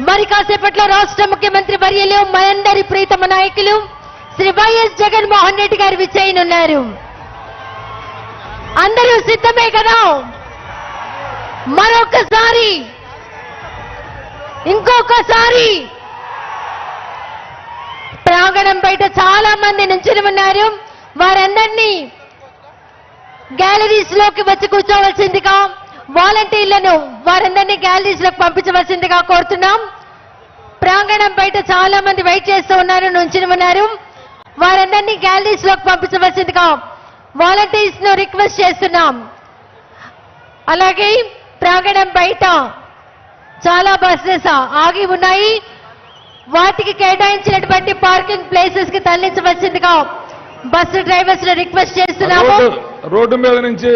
మరి కాసేపట్లో రాష్ట్ర ముఖ్యమంత్రి వర్యలు మనందరి ప్రీతమ నాయకులు శ్రీ వైఎస్ జగన్మోహన్ రెడ్డి గారు విచ్చేయనున్నారు. అందరూ సిద్ధమే కదా? మరొకసారి ఇంకొకసారి ప్రాంగణం బయట చాలా మంది నుంచుని ఉన్నారు. వారందరినీ గ్యాలరీస్లోకి వచ్చి కూర్చోవలసిందిగా వాలంటీర్లను వారందరినీ గ్యాలరీస్లోకి పంపించవలసిందిగా కోరుతున్నాం. ప్రాంగణం బయట చాలా మంది వెయిట్ చేస్తూ ఉన్నారు నుంచుని ఉన్నారు. వారందరినీ గ్యాలరీస్లోకి పంపించవలసిందిగా వాలంటీర్స్ను రిక్వెస్ట్ చేస్తున్నాం. అలాగే ప్రాంగణం బయట చాలా బస్సెస్ ఆగి ఉన్నాయి. వాటికి కేటాయించినటువంటి పార్కింగ్ ప్లేసెస్కి తరలించవలసిందిగా బస్సు డ్రైవర్స్ను రిక్వెస్ట్ చేస్తున్నాము. రోడ్డు మీద నుంచి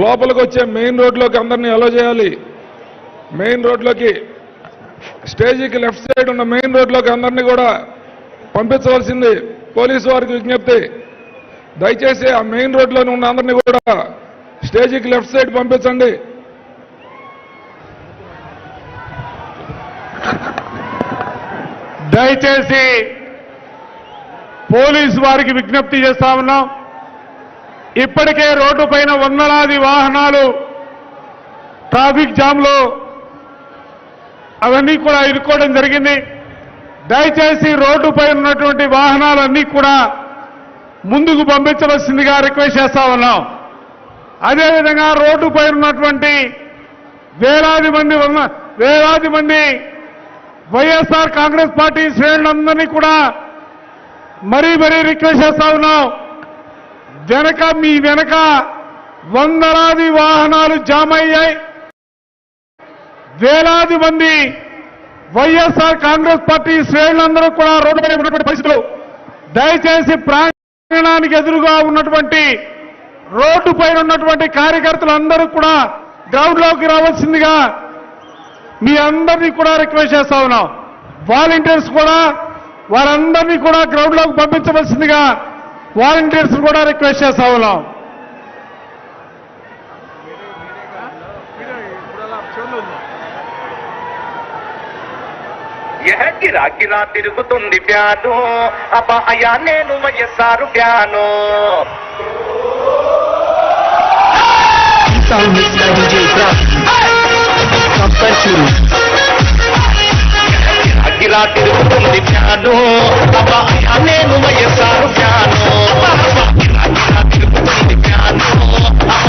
లోపలికి వచ్చే మెయిన్ రోడ్లోకి అందరినీ అలో చేయాలి. మెయిన్ రోడ్లోకి స్టేజీకి లెఫ్ట్ సైడ్ ఉన్న మెయిన్ రోడ్లోకి అందరినీ కూడా పంపించవలసింది పోలీసు వారికి విజ్ఞప్తి. దయచేసి ఆ మెయిన్ రోడ్లోనే ఉన్న అందరినీ కూడా స్టేజీకి లెఫ్ట్ సైడ్ పంపించండి. దయచేసి పోలీసు వారికి విజ్ఞప్తి చేస్తా ఉన్నాం. ఇప్పటికే రోడ్డు పైన వందలాది వాహనాలు ట్రాఫిక్ జామ్లో అవన్నీ కూడా ఇరుక్కోవడం జరిగింది. దయచేసి రోడ్డుపై ఉన్నటువంటి వాహనాలన్నీ కూడా ముందుకు పంపించవలసిందిగా రిక్వెస్ట్ చేస్తా ఉన్నాం. అదేవిధంగా రోడ్డుపై ఉన్నటువంటి వేలాది మంది ఉన్న వేలాది మంది వైఎస్ఆర్ కాంగ్రెస్ పార్టీ శ్రేణులందరినీ కూడా మరీ మరీ రిక్వెస్ట్ చేస్తా ఉన్నాం. వెనక మీ వెనక వందలాది వాహనాలు జామ్ అయ్యాయి వేలాది మంది వైఎస్ఆర్ కాంగ్రెస్ పార్టీ శ్రేణులందరూ కూడా రోడ్డుపై ఉన్నటువంటి పరిస్థితులు దయచేసి ప్రాంగణానికి ఎదురుగా ఉన్నటువంటి రోడ్డు పైన ఉన్నటువంటి కార్యకర్తలు అందరూ కూడా గ్రౌండ్లోకి రావాల్సిందిగా మీ అందరినీ కూడా రిక్వెస్ట్ చేస్తా ఉన్నాం. వాలంటీర్స్ కూడా వారందరినీ కూడా గ్రౌండ్లోకి పంపించవలసిందిగా వాలంటీర్స్ కూడా రిక్వెస్ట్ చేస్తా ఉన్నాం. యహ గిరా గిరా తిరుగుతుంది ప్యాను. అబ్బా అయా నేను వయస్సారు ప్యాను. Sound తిరుగుతుంది ప్యాను.